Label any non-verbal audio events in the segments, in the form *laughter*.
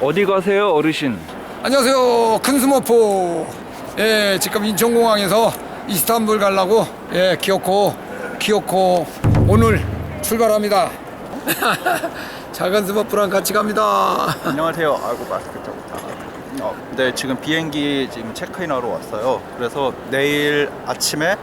어디 가세요, 어르신? 안녕하세요. 큰 스머프. 예, 지금 인천공항에서 이스탄불 가려고 예, 기어코 기어코 오늘 출발합니다. *laughs* 작은 스머프랑 같이 갑니다. 안녕하세요. 아이고 마스크 좀. 어, 네, 지금 비행기 지금 체크인하러 왔어요. 그래서 내일 아침에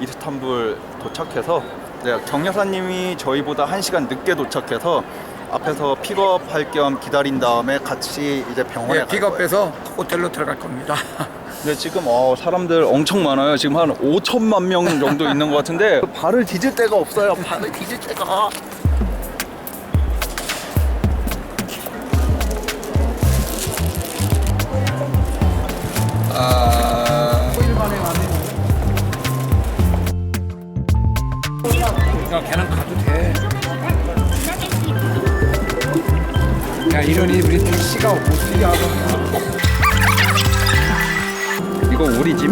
이스탄불 도착해서 네, 경여사님이 저희보다 1시간 늦게 도착해서 앞에서 픽업할 겸 기다린 다음에 같이 이제 병원에 예, 갈 거예요. 픽업해서 호텔로 들어갈 겁니다. *laughs* 네, 지금 어, 사람들 엄청 많아요. 지금 한 5천만 명 정도 있는 것 같은데 *laughs* 발을 디딜 데가 없어요. 발을 디딜 데가. 아, 야, 걔는 가도 돼. 야, 이러니 우리 택시가 못 뛰게 하던가. 이거 우리 집?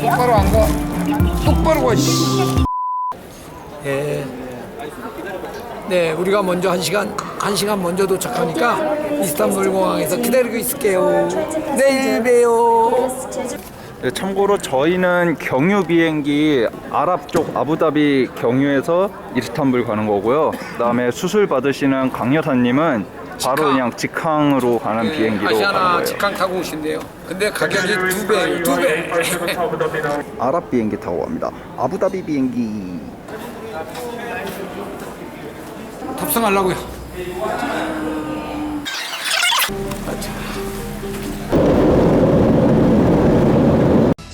똑바로 안 가. 똑바로 가, 씨. 예. 네, 우리가 먼저 한 시간, 한 시간 먼저 도착하니까 이스탄불 공항에서 기다리고 있을게요. 내일 봬요. 네, 참고로 저희는 경유 비행기 아랍 쪽 아부다비 경유에서 이스탄불 가는 거고요. 그다음에 수술 받으시는 강 여사님은 바로 직항. 그냥 직항으로 가는 비행기로 가는 아시아나 거예요. 직항 타고 오신대요. 근데 가격이 두 배, 두 배. *laughs* 아랍 비행기 타고 갑니다. 아부다비 비행기. 탑승하려고요.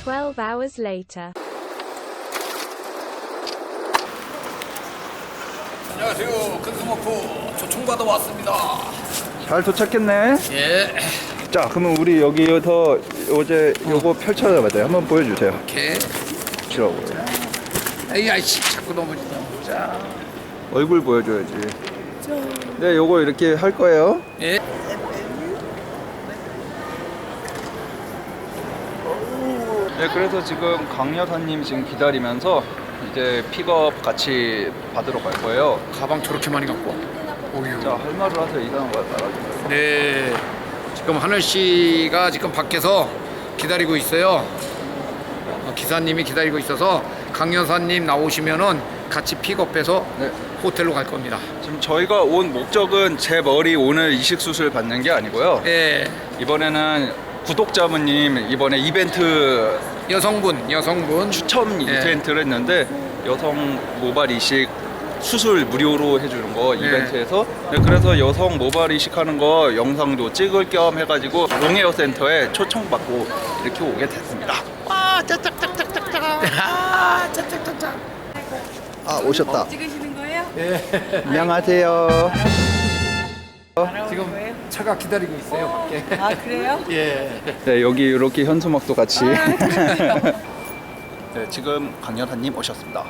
12 hours later. 안녕하세요. 큰스모프 초청받아 왔습니다. 잘 도착했네. 예. 자, 그러면 우리 여기서 어제 요거 펼쳐봐요. 한번 보여주세요. 이렇게. 싫어고요. 에이, 아이씨, 자꾸 넘어진다. 자. 얼굴 보여줘야지. 네, 요거 이렇게 할 거예요. 예. 네, 그래서 지금 강 여사님 지금 기다리면서 이제 픽업 같이 받으러 갈 거예요. 가방 저렇게 많이 갖고 와. 오유. 자, 할 말을 하세요. 이상한 거 말아주세요. 네. 지금 하늘 씨가 지금 밖에서 기다리고 있어요. 어, 기사님이 기다리고 있어서 강 여사님 나오시면은 같이 픽업해서 네. 호텔로 갈 겁니다. 지금 저희가 온 목적은 제 머리 오늘 이식 수술 받는 게 아니고요. 예. 이번에는 구독자분님 이번에 이벤트 여성분, 여성분. 추첨 예. 이벤트를 했는데 여성 모발 이식 수술 무료로 해주는 거 네. 이벤트에서 네, 그래서 여성 모발 이식하는 거 영상도 찍을 겸 해가지고 롱헤어 센터에 초청받고 이렇게 오게 됐습니다. 아, 짝짝짝짝. *laughs* 아 오셨다. 찍으시는 거예요? 안녕하세요. 지금 차가 기다리고 있어요, 밖에. 아 그래요? *laughs* 예. 네 여기 이렇게 현수막도 같이. *laughs* 네 지금 강연사님 오셨습니다.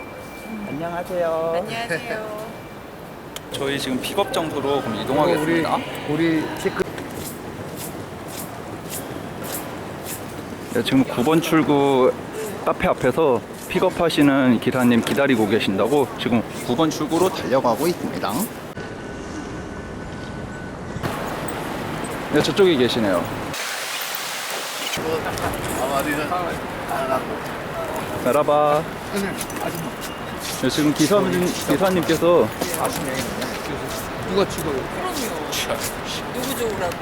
안녕하세요. 안녕하세요. *laughs* 저희 지금 픽업 장소로 그럼 우리 이동하겠습니다. 우리 체크 네, 지금 9번 출구 카페 앞에서 픽업하시는 기사님 기다리고 계신다고 지금 9번 출구로 달려가고 있습니다. 네, 저쪽에 계시네요. 메라바. 네, 지금 기사님, 기사님께서 누가 찍어요? 누구 좋으라고?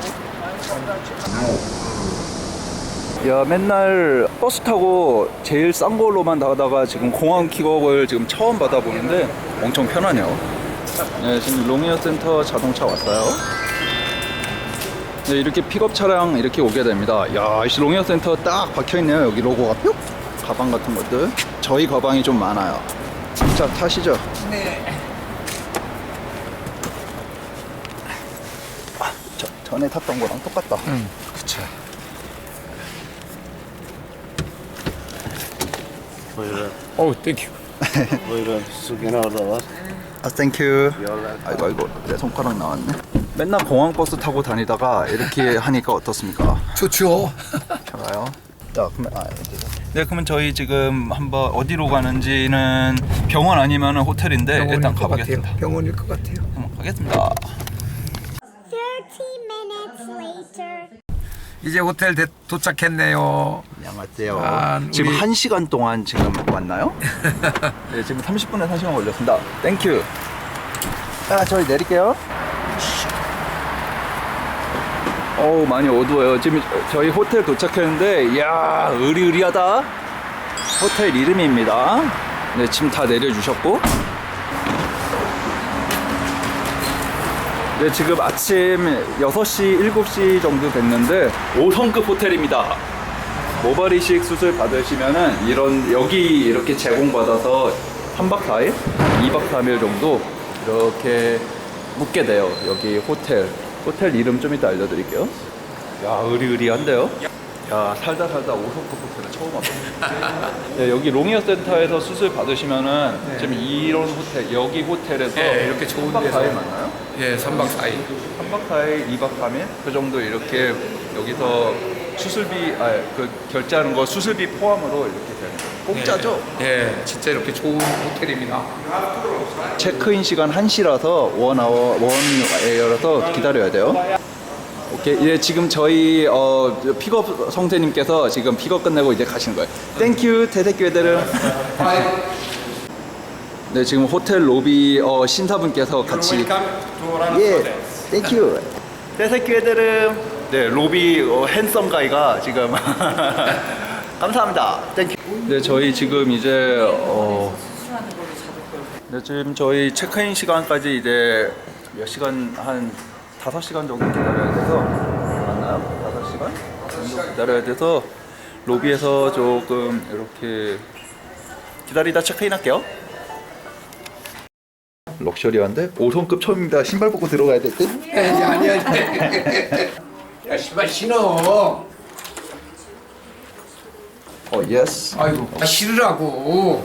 야 맨날 버스 타고 제일 싼 걸로만 나가다가 지금 공항 킥업을 지금 처음 받아보는데 엄청 편하네요. 네 지금 롱웨어 센터 자동차 왔어요. 네 이렇게 픽업 차량 이렇게 오게 됩니다. 야 이 롱웨어 센터 딱 박혀 있네요. 여기 로고가 뿅 가방 같은 것들. 저희 가방이 좀 많아요. 자 타시죠. 네. 저, 전에 탔던 거랑 똑같다. 응, 그쵸. Buyurun. Su gene orada var. 아 땡큐. 아이고 아이고 내 손가락 나왔네. 맨날 공항 버스 타고 다니다가 이렇게 *laughs* 하니까 어떻습니까? 좋죠. *laughs* 좋아요. 자, 그러면 아, 네, 그러면 저희 지금 한번 어디로 가는지는 병원 아니면 호텔인데 병원일 일단 것 가보겠습니다. 같아요. 병원일 것 같아요. 한번 가겠습니다. 30 minutes 이제 호텔 대- 도착했네요. 안녕하세요. 아, 지금 우리- 한 시간 동안 지금 왔나요? *laughs* 네, 지금 30분에 1 시간 걸렸습니다. 땡큐. 아, 저희 내릴게요. 어우, 많이 어두워요. 지금 저희 호텔 도착했는데, 이야, 으리으리하다. 호텔 이름입니다. 네, 지금 다 내려주셨고. 네, 지금 아침 6시, 7시 정도 됐는데 5성급 호텔입니다. 모발 이식 수술 받으시면은 이런 여기 이렇게 제공받아서 3박 4일, 2박 3일 정도 이렇게 묵게 돼요. 여기 호텔. 호텔 이름 좀 이따 알려드릴게요. 야, 의리의리한데요? 야, 살다 살다 5성급 호텔은 처음 와봤어요. *laughs* 네, 여기 로미어 센터에서 수술 받으시면은 지금 이런 호텔, 여기 호텔에서 네, 이렇게 좋은 3박 데서. 4일 맞나요? 예, 3박 4일. 3박 4일, 2박 3일 그 정도 이렇게 여기서 수술비 아 그 결제하는 거 수술비 포함으로 이렇게 되는 거예요. 공짜죠? 예, 진짜 이렇게 좋은 호텔입니다. 체크인 시간 1시라서 원아워 원에어라서 기다려야 돼요. 오케이. 예, 지금 저희 어 픽업 성태님께서 지금 픽업 끝내고 이제 가시는 거예요. 땡큐 대대교회들은 *laughs* 네, 지금 호텔 로비 어 신사분께서 같이 예, 땡큐. 대세교회들은 *laughs* 네, 로비 어, 핸섬 가이가 지금 *laughs* 감사합니다. 땡큐. 네, 저희 지금 이제 어 네, 지금 저희 체크인 시간까지 이제 몇 시간 한 5시간 정도 기다려야 돼서 맞나요? 5시간 정도 기다려야 돼서 로비에서 조금 이렇게 기다리다 체크인 할게요. 럭셔리한데 5성급 처음입니다. 신발 벗고 들어가야 될 듯. 아니, 아니, 아니. 야, 신발 신어. 어, 예스. 아이고, 아, 신으라고.